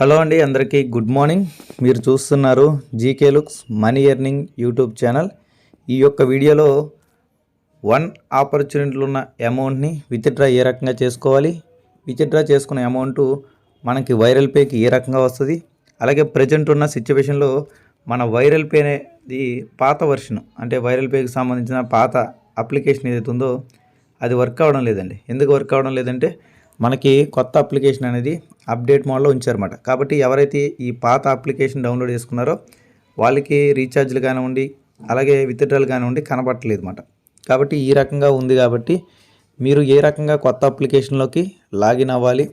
Hello అండి అందరికీ good morning. మీరు చూస్తున్నారు GK looks money earning YouTube channel. ఈ యొక్క వీడియోలో వన్ ఆపర్చునిటీలు ఉన్న అమౌంట్ని విత్డ్రా ఏ రకంగా చేసుకోవాలి? విత్డ్రా చేసుకున్న అమౌంట్ మనకి వైరల్ పేకి ఏ రకంగా వస్తుంది? అలాగే ప్రజెంట్ ఉన్న సిచ్యువేషన్లో మన వైరల్ పే అనేది పాత వర్షన్ అంటే వైరల్ పేకి సంబంధించిన పాత అప్లికేషన్ ఏదైతే ఉందో అది వర్క్ అవ్వడం లేదండి. ఎందుకు వర్క్ అవ్వడం లేదంటే మనకి కొత్త అప్లికేషన్ అనేది అప్డేట్ మోడ్లో ఉంచారన్నమాట. కాబట్టి ఎవరైతే ఈ పాత అప్లికేషన్ డౌన్లోడ్ చేసుకున్నారో వాళ్ళకి రీఛార్జ్లు కానివ్వండి అలాగే విత్డ్రాలు కానివ్వండి కనబట్టలేదు అనమాట కాబట్టి ఈ రకంగా ఉంది కాబట్టి మీరు ఏ రకంగా కొత్త అప్లికేషన్లోకి లాగిన్ అవ్వాలి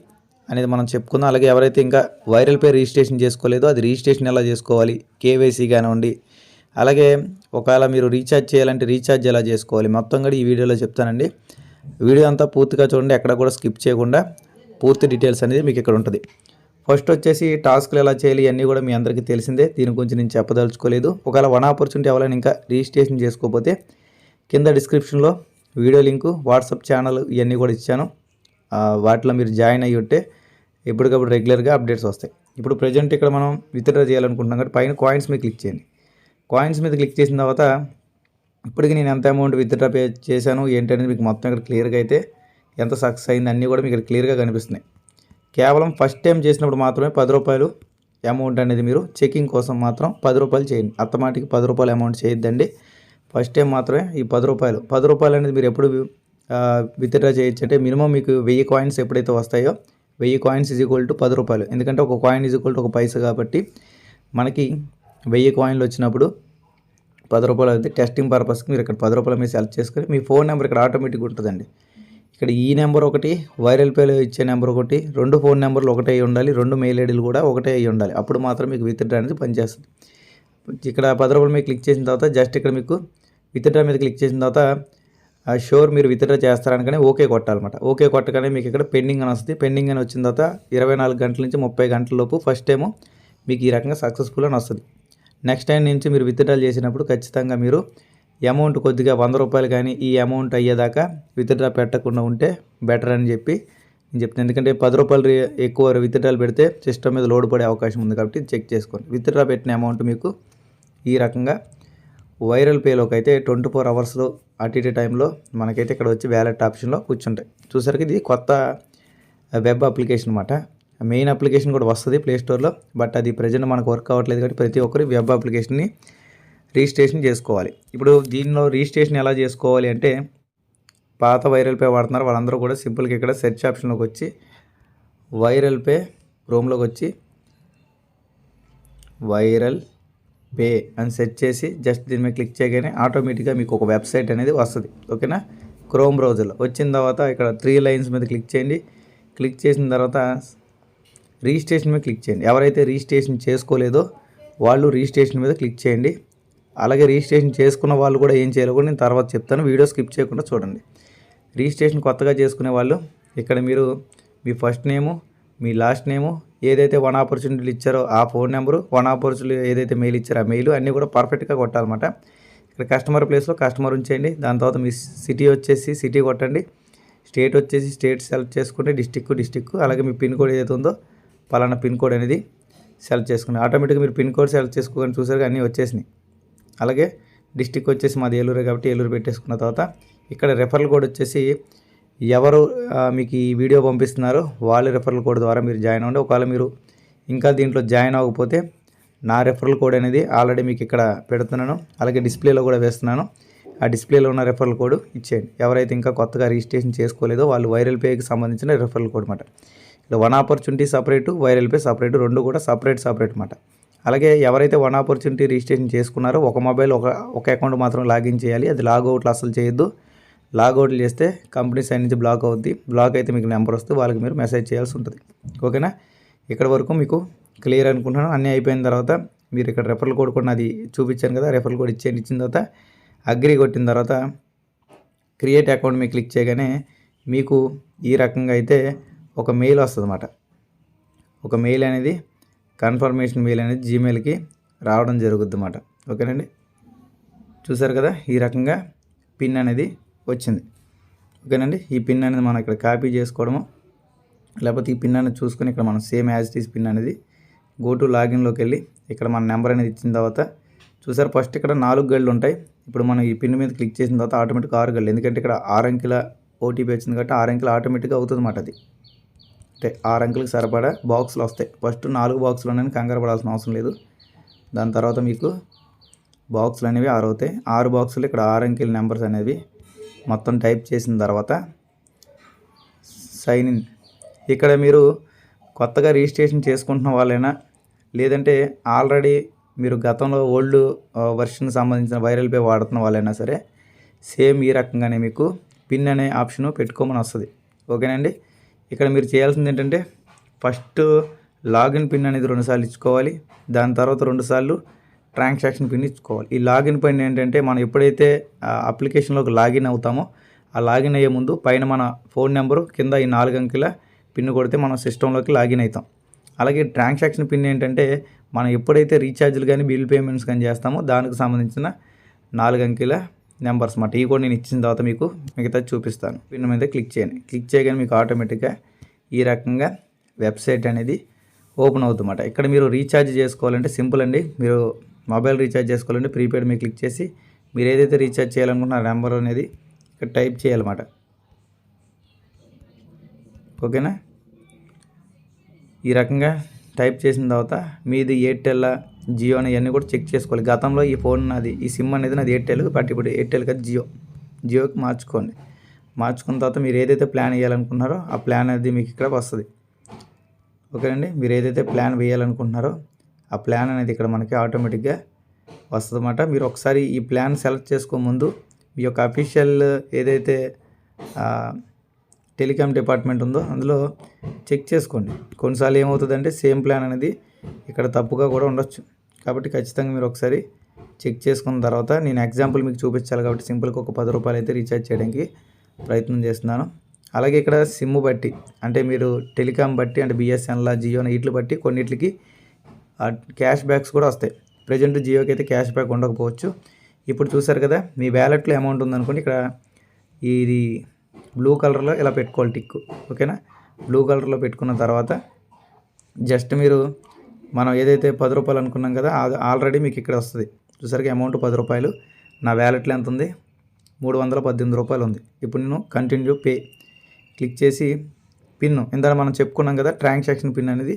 అనేది మనం చెప్పుకుందాం. అలాగే ఎవరైతే ఇంకా వైరల్ పే రిజిస్ట్రేషన్ చేసుకోలేదో అది రిజిస్ట్రేషన్ ఎలా చేసుకోవాలి కేవైసీ కానివ్వండి అలాగే ఒకవేళ మీరు రీఛార్జ్ చేయాలంటే రీఛార్జ్ ఎలా చేసుకోవాలి మొత్తం కూడా ఈ వీడియోలో చెప్తానండి. వీడియో అంతా పూర్తిగా చూడండి ఎక్కడ కూడా స్కిప్ చేయకుండా పూర్తి డీటెయిల్స్ అనేది మీకు ఇక్కడ ఉంటుంది. ఫస్ట్ వచ్చేసి టాస్క్లు ఎలా చేయాలి ఇవన్నీ కూడా మీ అందరికీ తెలిసిందే. దీని గురించి నేను చెప్పదలుచుకోలేదు. ఒకవేళ వన్ ఆపర్చునిటీ ఎవరైనా ఇంకా రిజిస్ట్రేషన్ చేసుకోకపోతే కింద డిస్క్రిప్షన్లో వీడియో లింకు వాట్సాప్ ఛానల్ ఇవన్నీ కూడా ఇచ్చాను. వాటిలో మీరు జాయిన్ అయ్యి ఉంటే ఎప్పటికప్పుడు రెగ్యులర్గా అప్డేట్స్ వస్తాయి. ఇప్పుడు ప్రజెంట్ ఇక్కడ మనం విత్డ్రా చేయాలనుకుంటున్నాం కాబట్టి పైన కాయిన్స్ మీద క్లిక్ చేయండి. కాయిన్స్ మీద క్లిక్ చేసిన తర్వాత ఇప్పటికి నేను ఎంత అమౌంట్ విత్డ్రా పే చేశాను ఏంటనేది మీకు మొత్తం ఇక్కడ క్లియర్గా అయితే ఎంత సక్సెస్ అయింది అన్నీ కూడా మీకు ఇక్కడ క్లియర్గా కనిపిస్తున్నాయి. కేవలం ఫస్ట్ టైం చేసినప్పుడు మాత్రమే పది రూపాయలు అమౌంట్ అనేది మీరు చెకింగ్ కోసం మాత్రం పది రూపాయలు చేయండి. అత్తమాటికి పది రూపాయలు అమౌంట్ చేయొద్దండి. ఫస్ట్ టైం మాత్రమే ఈ పది రూపాయలు. పది రూపాయలు అనేది మీరు ఎప్పుడు విత్డ్రా చేయొచ్చు. అంటే మినిమం మీకు వెయ్యి కాయిన్స్ ఎప్పుడైతే వస్తాయో వెయ్యి కాయిన్స్ ఈజ్ ఈక్వల్ టు పది రూపాయలు. ఎందుకంటే ఒక కాయిన్ ఈజ్ ఈక్వల్ టు ఒక పైసా కాబట్టి మనకి వెయ్యి కాయిన్లు వచ్చినప్పుడు పది రూపాయలు అయితే టెస్టింగ్ పర్పస్కి మీరు ఇక్కడ పది రూపాయల మీరు సెలెక్ట్ చేసుకొని మీ ఫోన్ నెంబర్ ఇక్కడ ఆటోమేటిక్గా ఉంటుందండి. ఇక్కడ ఈ నెంబర్ ఒకటి వైరల్ పేలో ఇచ్చే నెంబర్ ఒకటి రెండు ఫోన్ నెంబర్లు ఒకటే అయి ఉండాలి రెండు మెయిల్ ఐడీలు కూడా ఒకటే అయి ఉండాలి. అప్పుడు మాత్రం మీకు విత్డ్రా అనేది పనిచేస్తుంది. ఇక్కడ పది రూపాయలు మీకు క్లిక్ చేసిన తర్వాత జస్ట్ ఇక్కడ మీకు విత్డ్రా మీద క్లిక్ చేసిన తర్వాత ఆ షోర్ మీరు విత్డ్రా చేస్తారనగానే ఓకే కొట్టాలన్నమాట. ఓకే కొట్టగానే మీకు ఇక్కడ పెండింగ్ అని వస్తుంది. పెండింగ్ అని వచ్చిన తర్వాత ఇరవై నాలుగు గంటల నుంచి ముప్పై గంటల లోపు ఫస్ట్ టైము మీకు ఈ రకంగా సక్సెస్ఫుల్ అని వస్తుంది. నెక్స్ట్ టైం నుంచి మీరు విత్డ్రాల్ చేసినప్పుడు ఖచ్చితంగా మీరు అమౌంట్ కొద్దిగా వంద రూపాయలు కానీ ఈ అమౌంట్ అయ్యేదాకా విత్డ్రా పెట్టకుండా ఉంటే బెటర్ అని చెప్పి నేను చెప్తాను ఎందుకంటే పది రూపాయలు ఎక్కువ విత్డ్రాలు పెడితే సిస్టమ్ మీద లోడ్ పడే అవకాశం ఉంది కాబట్టి చెక్ చేసుకోండి. విత్డ్రా పెట్టిన అమౌంట్ మీకు ఈ రకంగా వైరల్ పేలోకి అయితే ట్వంటీ ఫోర్ అవర్స్లో అటు ఇటు టైంలో మనకైతే ఇక్కడ వచ్చి వ్యాలెట్ ఆప్షన్లో కూర్చుంటాయి. చూసరికి ఇది కొత్త వెబ్ అప్లికేషన్ అనమాట మెయిన్ అప్లికేషన్ కూడా వస్తుంది ప్లే స్టోర్లో బట్ అది ప్రజెంట్ మనకు వర్క్ అవ్వట్లేదు కాబట్టి ప్రతి ఒక్కరు వెబ్ అప్లికేషన్ని రిజిస్ట్రేషన్ చేసుకోవాలి. ఇప్పుడు దీనిలో రిజిస్ట్రేషన్ ఎలా చేసుకోవాలి అంటే పాత వైరల్ పే వాడుతున్నారు వాళ్ళందరూ కూడా సింపుల్గా ఇక్కడ సెర్చ్ ఆప్షన్లోకి వచ్చి వైరల్ పే క్రోమ్లోకి వచ్చి వైరల్ పే అని సెర్చ్ చేసి జస్ట్ దీని మీద క్లిక్ చేయగానే ఆటోమేటిక్గా మీకు ఒక వెబ్సైట్ అనేది వస్తుంది. ఓకేనా క్రోమ్ బ్రౌజర్లో వచ్చిన తర్వాత ఇక్కడ త్రీ లైన్స్ మీద క్లిక్ చేయండి. క్లిక్ చేసిన తర్వాత రిజిస్ట్రేషన్ మీద క్లిక్ చేయండి. ఎవరైతే రిజిస్ట్రేషన్ చేసుకోలేదో వాళ్ళు రిజిస్ట్రేషన్ మీద క్లిక్ చేయండి. అలాగే రిజిస్ట్రేషన్ చేసుకున్న వాళ్ళు కూడా ఏం చేయాలో కూడా నేను తర్వాత చెప్తాను. వీడియో స్కిప్ చేయకుండా చూడండి. రిజిస్ట్రేషన్ కొత్తగా చేసుకునే వాళ్ళు ఇక్కడ మీరు మీ ఫస్ట్ నేము మీ లాస్ట్ నేము ఏదైతే వన్ ఆపర్చునిటీలు ఇచ్చారో ఆ ఫోన్ నెంబరు వన్ ఆపర్చునిటీ ఏదైతే మెయిల్ ఇచ్చారో ఆ మెయిల్ అన్నీ కూడా పర్ఫెక్ట్గా కొట్టాలన్నమాట. ఇక్కడ కస్టమర్ ప్లేస్లో కస్టమర్ ఉంచేయండి. దాని తర్వాత మీ సిటీ వచ్చేసి సిటీ కొట్టండి. స్టేట్ వచ్చేసి స్టేట్ సెలెక్ట్ చేసుకుంటే డిస్టిక్ డిస్టిక్ అలాగే మీ పిన్ కోడ్ ఏదైతే ఉందో పలానా పిన్ కోడ్ అనేది సెలెక్ట్ చేసుకుని ఆటోమేటిక్గా మీరు పిన్ కోడ్ సెలెక్ట్ చేసుకోగానే చూసారు అన్నీ వచ్చేసినాయి. అలాగే డిస్టిక్ వచ్చేసి మాది ఏలూరు కాబట్టి ఏలూరు పెట్టేసుకున్న తర్వాత ఇక్కడ రెఫరల్ కోడ్ వచ్చేసి ఎవరు మీకు ఈ వీడియో పంపిస్తున్నారో వాళ్ళ రెఫరల్ కోడ్ ద్వారా మీరు జాయిన్ అవ్వండి. ఒకవేళ మీరు ఇంకా దీంట్లో జాయిన్ అవ్వకపోతే నా రెఫరల్ కోడ్ అనేది ఆల్రెడీ మీకు ఇక్కడ పెడుతున్నాను. అలాగే డిస్ప్లేలో కూడా వేస్తున్నాను. ఆ డిస్ప్లేలో ఉన్న రెఫరల్ కోడ్ ఇచ్చేయండి. ఎవరైతే ఇంకా కొత్తగా రిజిస్ట్రేషన్ చేసుకోలేదో వాళ్ళు వైరల్ పేకి సంబంధించిన రెఫరల్ కోడ్ అనమాట ఇక్కడ one opportunity separate viral pay separate రెండు కూడా సపరేట్ సపరేట్ అనమాట అలాగే ఎవరైతే వన్ ఆపర్చునిటీ రిజిస్ట్రేషన్ చేసుకున్నారో ఒక మొబైల్ ఒక ఒక అకౌంట్ మాత్రం లాగిన్ చేయాలి. అది లాగౌట్లు అసలు చేయొద్దు. లాగౌట్లు చేస్తే కంపెనీ సైడ్ నుంచి బ్లాక్ అవుద్ది. బ్లాక్ అయితే మీకు నెంబర్ వస్తే వాళ్ళకి మీరు మెసేజ్ చేయాల్సి ఉంటుంది. ఓకేనా ఇక్కడ వరకు మీకు క్లియర్ అనుకుంటున్నాను. అన్నీ అయిపోయిన తర్వాత మీరు ఇక్కడ రెఫరల్ కోడ్ కూడా నాది చూపించాను కదా రెఫరల్ కోడ్ ఇచ్చేయండి. ఇచ్చిన తర్వాత అగ్రి కొట్టిన తర్వాత క్రియేట్ అకౌంట్ మీకు క్లిక్ చేయగానే మీకు ఈ రకంగా అయితే ఒక మెయిల్ వస్తుంది ఒక మెయిల్ అనేది కన్ఫర్మేషన్ మెయిల్ అనేది జీమెయిల్కి రావడం జరుగుద్ది అన్నమాట ఓకేనండి? చూసారు కదా ఈ రకంగా పిన్ అనేది వచ్చింది. ఓకేనండి? ఈ పిన్ అనేది మనం ఇక్కడ కాపీ చేసుకోవడము లేకపోతే ఈ పిన్ అనేది చూసుకొని ఇక్కడ మనం సేమ్ యాజ్ టీస్ పిన్ అనేది గో టు లాగిన్లోకి వెళ్ళి ఇక్కడ మన నెంబర్ అనేది ఇచ్చిన తర్వాత చూసారు ఫస్ట్ ఇక్కడ నాలుగు గళ్ళు ఉంటాయి. ఇప్పుడు మనం ఈ పిన్ మీద క్లిక్ చేసిన తర్వాత ఆటోమేటిక్ ఆరు గళ్ళు. ఎందుకంటే ఇక్కడ ఆరు అంకెల ఓటీపీ వచ్చింది కాబట్టి ఆరు అంకెల ఆటోమేటిక్గా అవుతుంది అన్నమాట అది. అంటే ఆరు అంకెలకు సరిపడా బాక్సులు వస్తాయి. ఫస్ట్ నాలుగు బాక్సులు ఉన్నాయి కంగారు పడాల్సిన అవసరం లేదు. దాని తర్వాత మీకు బాక్సులు అనేవి ఆరు అవుతాయి. ఆరు బాక్సులు ఇక్కడ ఆరు అంకెల నెంబర్స్ అనేవి మొత్తం టైప్ చేసిన తర్వాత సైన్ ఇన్. ఇక్కడ మీరు కొత్తగా రిజిస్ట్రేషన్ చేసుకుంటున్న వాళ్ళైనా లేదంటే ఆల్రెడీ మీరు గతంలో ఓల్డ్ వర్షన్ సంబంధించిన వైరల్ పే వాడుతున్న వాళ్ళైనా సరే సేమ్ ఈ రకంగానే మీకు పిన్ అనే ఆప్షన్ పెట్టుకోమని వస్తుంది. ఓకేనండి ఇక్కడ మీరు చేయాల్సింది ఏంటంటే ఫస్ట్ లాగిన్ పిన్ అనేది రెండుసార్లు ఇచ్చుకోవాలి. దాని తర్వాత రెండుసార్లు ట్రాన్సాక్షన్ పిన్ ఇచ్చుకోవాలి. ఈ లాగిన్ పిన్ ఏంటంటే మనం ఎప్పుడైతే అప్లికేషన్లోకి లాగిన్ అవుతామో ఆ లాగిన్ అయ్యే ముందు పైన మన ఫోన్ నెంబరు కింద ఈ నాలుగు అంకెల పిన్ కొడితే మనం సిస్టంలోకి లాగిన్ అవుతాం. అలాగే ట్రాన్సాక్షన్ పిన్ ఏంటంటే మనం ఎప్పుడైతే రీఛార్జ్లు కానీ బిల్ పేమెంట్స్ కానీ చేస్తామో దానికి సంబంధించిన నాలుగు అంకెల నెంబర్స్ మాట ఈ కూడా నేను ఇచ్చిన తర్వాత మీకు మిగతా చూపిస్తాను. పిన్ మీద క్లిక్ చేయండి. క్లిక్ చేయగానే మీకు ఆటోమేటిక్గా ఈ రకంగా వెబ్సైట్ అనేది ఓపెన్ అవుతుందన్నమాట ఇక్కడ మీరు రీఛార్జ్ చేసుకోవాలంటే సింపుల్ అండి. మీరు మొబైల్ రీఛార్జ్ చేసుకోవాలంటే ప్రీపెయిడ్ మీద క్లిక్ చేసి మీరు ఏదైతే రీఛార్జ్ చేయాలనుకుంటున్న నెంబర్ అనేది ఇక్కడ టైప్ చేయాలన్నమాట ఓకేనా? ఈ రకంగా టైప్ చేసిన తర్వాత మీది ఎయిర్టెల్ జియో అని ఇవన్నీ కూడా చెక్ చేసుకోవాలి. గతంలో ఈ ఫోన్ నాది ఈ సిమ్ అనేది నాది ఎయిర్టెల్ బట్ ఇప్పుడు ఎయిర్టెల్ కదా జియో. జియోకి మార్చుకోండి. మార్చుకున్న తర్వాత మీరు ఏదైతే ప్లాన్ వేయాలనుకుంటున్నారో ఆ ప్లాన్ అనేది మీకు ఇక్కడ వస్తుంది. ఓకేనండి? మీరు ఏదైతే ప్లాన్ వేయాలనుకుంటున్నారో ఆ ప్లాన్ అనేది ఇక్కడ మనకి ఆటోమేటిక్గా వస్తుందన్నమాట. మీరు ఒకసారి ఈ ప్లాన్ సెలెక్ట్ చేసుకో ముందు మీ యొక్క అఫీషియల్ ఏదైతే టెలికామ్ డిపార్ట్మెంట్ ఉందో అందులో చెక్ చేసుకోండి. కొన్నిసార్లు ఏమవుతుందంటే సేమ్ ప్లాన్ అనేది ఇక్కడ తప్పుగా కూడా ఉండొచ్చు. కాబట్టి ఖచ్చితంగా మీరు ఒకసారి చెక్ చేసుకున్న తర్వాత నేను ఎగ్జాంపుల్ మీకు చూపించాలి కాబట్టి సింపుల్గా ఒక పది రూపాయలు అయితే రీఛార్జ్ చేయడానికి ప్రయత్నం చేస్తున్నాను. అలాగే ఇక్కడ సిమ్ బట్టి అంటే మీరు టెలికామ్ బట్టి అంటే బిఎస్ఎన్ఎల్ జియో వీటిని బట్టి కొన్నిటికి క్యాష్ బ్యాక్స్ కూడా వస్తాయి. ప్రజెంట్ జియోకి అయితే క్యాష్ బ్యాక్ ఉండకపోవచ్చు. ఇప్పుడు చూసారు కదా మీ వ్యాలెట్లో అమౌంట్ ఉందనుకోండి ఇక్కడ ఇది బ్లూ కలర్లో ఇలా పెట్టుకోవాలి టిక్ ఓకేనా? బ్లూ కలర్లో పెట్టుకున్న తర్వాత జస్ట్ మీరు మనం ఏదైతే పది రూపాయలు అనుకున్నాం కదా అది ఆల్రెడీ మీకు ఇక్కడ వస్తుంది. చూసరికి అమౌంట్ పది రూపాయలు. నా వ్యాలెట్లో ఎంత ఉంది మూడు వందల పద్దెనిమిది రూపాయలు ఉంది. ఇప్పుడు నేను కంటిన్యూ పే క్లిక్ చేసి పిన్ ఇందాక మనం చెప్పుకున్నాం కదా ట్రాన్సాక్షన్ పిన్ అనేది.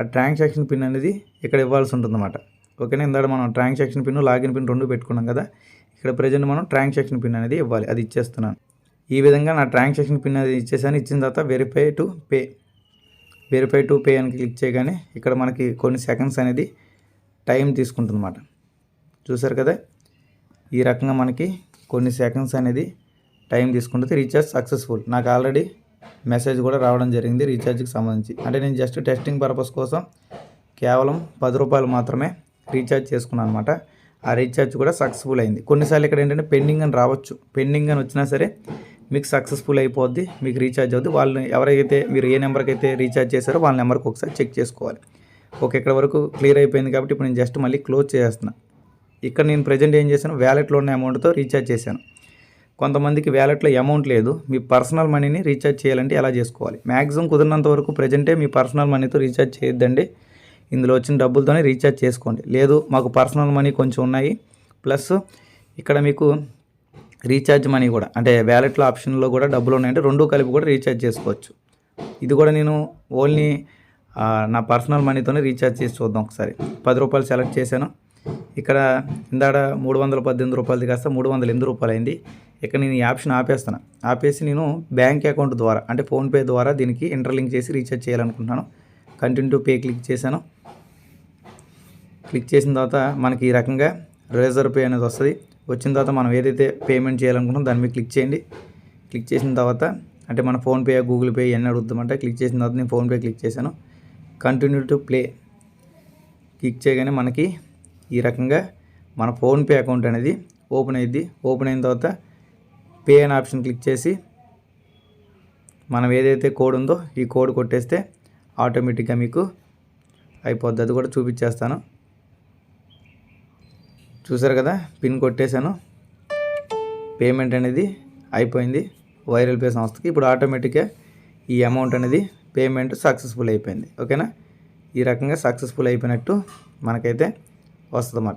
ఆ ట్రాన్సాక్షన్ పిన్ అనేది ఇక్కడ ఇవ్వాల్సి ఉంటుందన్నమాట. ఓకేనా ఇందాక మనం ట్రాన్సాక్షన్ పిన్ లాగిన్ పిన్ రెండు పెట్టుకున్నాం కదా ఇక్కడ ప్రజెంట్ మనం ట్రాన్సాక్షన్ పిన్ అనేది ఇవ్వాలి. అది ఇచ్చేస్తున్నాను. ఈ విధంగా నా ట్రాన్సాక్షన్ పిన్ అది ఇచ్చేసాను. ఇచ్చిన తర్వాత verify to pay verify to pay అని క్లిక్ చేయగానే ఇక్కడ మనకి కొన్ని సెకండ్స్ అనేది టైం తీసుకుంటుందన్నమాట. చూసారు కదా? ఈ రకంగా మనకి కొన్ని సెకండ్స్ అనేది టైం తీసుకుంటుంది రీఛార్జ్ సక్సెస్ఫుల్ నాకు ఆల్రెడీ మెసేజ్ కూడా రావడం జరిగింది రీఛార్జ్కి సంబంధించి. అంటే నేను జస్ట్ టెస్టింగ్ పర్పస్ కోసం కేవలం పది రూపాయలు మాత్రమే రీఛార్జ్ చేసుకున్నాను అనమాట ఆ రీఛార్జ్ కూడా సక్సెస్ఫుల్ అయింది. కొన్నిసార్లు ఇక్కడ ఏంటంటే పెండింగ్ అని రావచ్చు. పెండింగ్ అని వచ్చినా సరే మీకు సక్సెస్ఫుల్ అయిపోద్ది మీకు రీఛార్జ్ అవుద్ది. వాళ్ళు ఎవరైతే మీరు ఏ నెంబర్కి అయితే రీఛార్జ్ చేశారో వాళ్ళ నెంబర్కి ఒకసారి చెక్ చేసుకోవాలి. ఓకే ఇక్కడ వరకు క్లియర్ అయిపోయింది కాబట్టి ఇప్పుడు నేను జస్ట్ మళ్ళీ క్లోజ్ చేస్తున్నా. ఇక్కడ నేను ప్రజెంట్ ఏం చేశాను? వ్యాలెట్లో ఉన్న అమౌంట్తో రీఛార్జ్ చేశాను. కొంతమందికి వ్యాలెట్లో అమౌంట్ లేదు. మీ పర్సనల్ మనీని రీఛార్జ్ చేయాలంటే ఎలా చేసుకోవాలి? మ్యాక్సిమం కుదిరినంత వరకు ప్రజెంటే మీ పర్సనల్ మనీతో రీఛార్జ్ చేయొద్దండి. ఇందులో వచ్చిన డబ్బులతోనే రీఛార్జ్ చేసుకోండి. లేదు మాకు పర్సనల్ మనీ కొంచెం ఉన్నాయి. ప్లస్ ఇక్కడ మీకు రీఛార్జ్ మనీ కూడా. అంటే వ్యాలెట్లో ఆప్షన్లో కూడా డబ్బులు ఉన్నాయంటే రెండు కలిపి కూడా రీఛార్జ్ చేసుకోవచ్చు. ఇది కూడా నేను ఓన్లీ నా పర్సనల్ మనీతోనే రీఛార్జ్ చేసి చూద్దాం ఒకసారి. పది రూపాయలు సెలెక్ట్ చేశాను. ఇక్కడ ఇందాడ మూడు వందల పద్దెనిమిది రూపాయలది కాస్త మూడు వందల ఎనిమిది రూపాయలు అయింది ఇక్కడ నేను ఈ ఆప్షన్ ఆపేస్తాను ఆపేసి నేను బ్యాంక్ అకౌంట్ ద్వారా అంటే ఫోన్పే ద్వారా దీనికి ఇంటర్లింక్ చేసి రీఛార్జ్ చేయాలనుకుంటున్నాను. కంటిన్యూ పే క్లిక్ చేశాను. క్లిక్ చేసిన తర్వాత మనకి ఈ రకంగా రేజర్ పే అనేది వస్తుంది. వచ్చిన తర్వాత మనం ఏదైతే పేమెంట్ చేయాలనుకుంటాం దాని మీద క్లిక్ చేయండి. క్లిక్ చేసిన తర్వాత అంటే మన ఫోన్పే గూగుల్ పే ఇవన్నీ అడుగుతామంటే క్లిక్ చేసిన తర్వాత నేను ఫోన్పే క్లిక్ చేశాను. Continue to play. క్లిక్ చేయగానే మనకి ఈ రకంగా మన ఫోన్పే అకౌంట్ అనేది ఓపెన్ అయ్యింది ఓపెన్ అయిన తర్వాత పే అనే ఆప్షన్ క్లిక్ చేసి మనం ఏదైతే కోడ్ ఉందో ఈ కోడ్ కొట్టేస్తే ఆటోమేటిక్గా మీకు అయిపోద్ది. అది కూడా చూపించేస్తాను. చూసారు కదా? పిన్ కొట్టేశాను. పేమెంట్ అనేది అయిపోయింది. వైరల్ పే సంస్థకి ఇప్పుడు ఆటోమేటిక్గా ఈ అమౌంట్ అనేది పేమెంట్ సక్సెస్ఫుల్ అయిపోయింది. ఓకేనా? ఈ రకంగా సక్సెస్ఫుల్ అయిపోయినట్టు మనకైతే వస్తుందన్నమాట.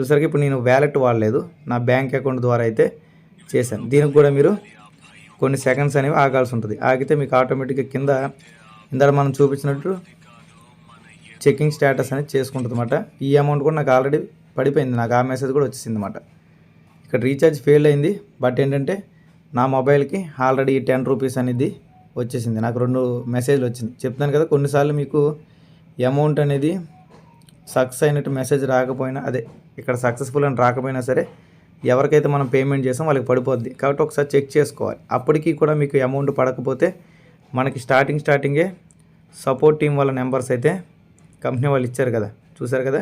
చూసరికి ఇప్పుడు నేను వ్యాలెట్ వాడలేదు. నా బ్యాంక్ అకౌంట్ ద్వారా అయితే చేశాను. దీనికి కూడా మీరు కొన్ని సెకండ్స్ అనేవి ఆగాల్సి ఉంటుంది. ఆగితే మీకు ఆటోమేటిక్గా కింద ఇందాక మనం చూపించినట్టు చెకింగ్ స్టేటస్ అనేది చేసుకుంటుంది ఈ అమౌంట్ కూడా నాకు ఆల్రెడీ పడిపోయింది. నాకు ఆ మెసేజ్ కూడా వచ్చేసింది అనమాట ఇక్కడ రీఛార్జ్ ఫెయిల్ అయింది. బట్ ఏంటంటే నా మొబైల్కి ఆల్రెడీ టెన్ రూపీస్ అనేది వచ్చేసింది. నాకు రెండు మెసేజ్లు వచ్చింది. చెప్తాను కదా కొన్నిసార్లు మీకు అమౌంట్ అనేది సక్సెస్ అయినట్టు మెసేజ్ రాకపోయినా అదే ఇక్కడ సక్సెస్ఫుల్ అని రాకపోయినా సరే ఎవరికైతే మనం పేమెంట్ చేసాం వాళ్ళకి పడిపోద్ది. కాబట్టి ఒకసారి చెక్ చేసుకోవాలి. అప్పటికి కూడా మీకు అమౌంట్ పడకపోతే మనకి స్టార్టింగ్ స్టార్టింగే సపోర్ట్ టీం వాళ్ళ నెంబర్స్ అయితే కంపెనీ వాళ్ళు ఇచ్చారు కదా. చూసారు కదా?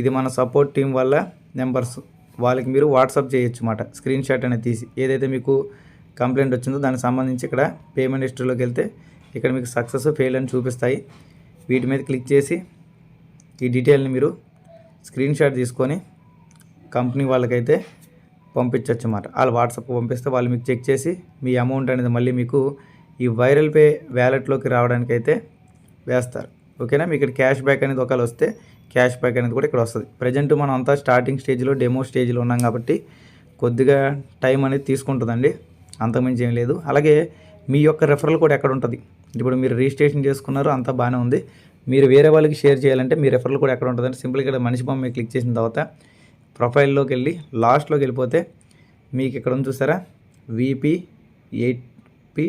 ఇది మన సపోర్ట్ టీం వల్ల నెంబర్స్ వాళ్ళకి మీరు వాట్సాప్ చేయొచ్చు అన్నమాట స్క్రీన్ షాట్ అనేది తీసి. ఏదైతే మీకు కంప్లైంట్ వచ్చిందో దానికి సంబంధించి ఇక్కడ పేమెంట్ హిస్టరీలోకి వెళ్తే ఇక్కడ మీకు సక్సెస్ ఫెయిల్ అని చూపిస్తాయి. వీటి మీద క్లిక్ చేసి ఈ డీటెయిల్ని మీరు స్క్రీన్ షాట్ తీసుకొని కంపెనీ వాళ్ళకైతే పంపించవచ్చు అన్నమాట వాళ్ళు వాట్సాప్ పంపిస్తే వాళ్ళు మీకు చెక్ చేసి మీ అమౌంట్ అనేది మళ్ళీ మీకు ఈ వైరల్ పే వ్యాలెట్లోకి రావడానికి అయితే వేస్తారు. ఓకేనా మీకు ఇక్కడ క్యాష్ బ్యాక్ అనేది ఒకవేళ వస్తే క్యాష్ బ్యాక్ అనేది కూడా ఇక్కడ వస్తుంది. ప్రజెంట్ మనం అంతా స్టార్టింగ్ స్టేజ్లో డెమో స్టేజ్లో ఉన్నాం కాబట్టి కొద్దిగా టైం అనేది తీసుకుంటుందండి. అంతకుమించి ఏం లేదు. అలాగే మీ యొక్క రెఫరల్ కూడా ఎక్కడ ఉంటుంది? ఇప్పుడు మీరు రిజిస్ట్రేషన్ చేసుకున్నారు అంతా బాగానే ఉంది. మీరు వేరే వాళ్ళకి షేర్ చేయాలంటే మీ రెఫరల్ కూడా ఎక్కడ ఉంటుందంటే సింపుల్గా ఇక్కడ మనిషి బొమ్మ క్లిక్ చేసిన తర్వాత ప్రొఫైల్లోకి వెళ్ళి లాస్ట్లోకి వెళ్ళిపోతే మీకు ఇక్కడ ఉంది చూసారా? VP eight P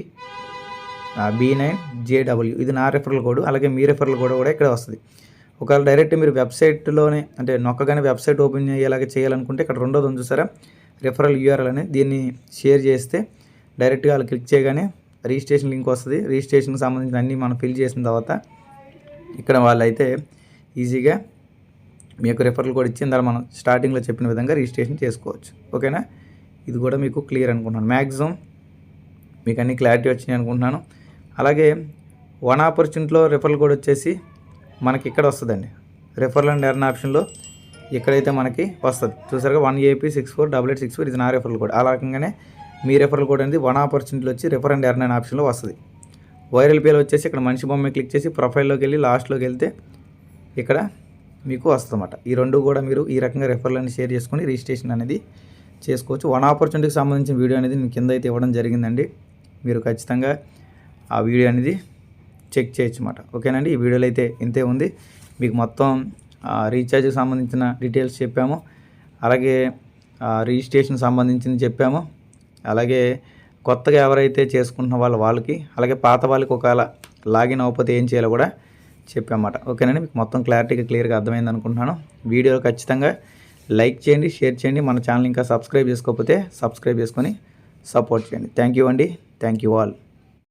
B nine JW ఇది నా రెఫరల్ కోడ్ అలాగే మీ రెఫరల్ కోడ్ కూడా ఇక్కడ వస్తుంది. ఒకవేళ డైరెక్ట్ మీరు వెబ్సైట్లోనే అంటే నొక్కగానే వెబ్సైట్ ఓపెన్ అయ్యేలాగా చేయాలనుకుంటే ఇక్కడ రెండోది ఉంది చూసారా? రెఫరల్ యూఆర్ఎల్ అని దీన్ని షేర్ చేస్తే డైరెక్ట్గా వాళ్ళు క్లిక్ చేయగానే రిజిస్ట్రేషన్ లింక్ వస్తుంది. రిజిస్ట్రేషన్కి సంబంధించిన అన్నీ మనం ఫిల్ చేసిన తర్వాత ఇక్కడ వాళ్ళైతే ఈజీగా మీకు యొక్క రెఫరల్ కోడ్ ఇచ్చిన తర్వాత మనం స్టార్టింగ్లో చెప్పిన విధంగా రిజిస్ట్రేషన్ చేసుకోవచ్చు. ఓకేనా? ఇది కూడా మీకు క్లియర్ అనుకుంటున్నాను. మ్యాక్సిమం మీకు అన్ని క్లారిటీ వచ్చినాయి అనుకుంటున్నాను. అలాగే వన్ ఆపర్చునిటీలో రెఫరల్ కోడ్ వచ్చేసి మనకి ఇక్కడ వస్తుందండి. రెఫరల్ అండ్ ఎర్న్ ఆప్షన్లో ఇక్కడైతే మనకి వస్తుంది. చూసారుగా one A P six four double eight six four ఇది నా రెఫరల్ కోడ్ ఆ రకంగానే మీ రెఫరల్ కోడ్ అనేది వన్ ఆపర్చునిటీలో వచ్చి రెఫర్ అండ్ ఎర్న్ అనే ఆప్షన్లో వస్తుంది. వైరల్ పేలు వచ్చేసి ఇక్కడ మనిషి బొమ్మ క్లిక్ చేసి ప్రొఫైల్లోకి వెళ్ళి లాస్ట్లోకి వెళ్తే ఇక్కడ మీకు వస్తుందన్నమాట. ఈ రెండు కూడా మీరు ఈ రకంగా రెఫరల్ని షేర్ చేసుకొని రిజిస్ట్రేషన్ అనేది చేసుకోవచ్చు. వన్ ఆపర్చునిటీకి సంబంధించిన వీడియో అనేది నేను కింద అయితే ఇవ్వడం జరిగిందండి. మీరు ఖచ్చితంగా ఆ వీడియో అనేది చెక్ చేయొచ్చు అనమాట ఓకేనండి? ఈ వీడియోలో అయితే ఇంతే ఉంది. మీకు మొత్తం రీఛార్జ్కి సంబంధించిన డీటెయిల్స్ చెప్పాము. అలాగే రిజిస్ట్రేషన్ సంబంధించింది చెప్పాము. అలాగే కొత్తగా ఎవరైతే చేసుకుంటున్న వాళ్ళ వాళ్ళకి అలాగే పాత వాళ్ళకి ఒకవేళ లాగిన్ అవ్వకపోతే ఏం చేయాలో కూడా చెప్పామాట ఓకేనండి? మీకు మొత్తం క్లారిటీగా క్లియర్గా అర్థమైంది అనుకుంటున్నాను. వీడియో ఖచ్చితంగా లైక్ చేయండి షేర్ చేయండి. మన ఛానల్ ఇంకా సబ్స్క్రైబ్ చేసుకోకపోతే సబ్స్క్రైబ్ చేసుకొని సపోర్ట్ చేయండి. థ్యాంక్ యూ అండి. Thank you all.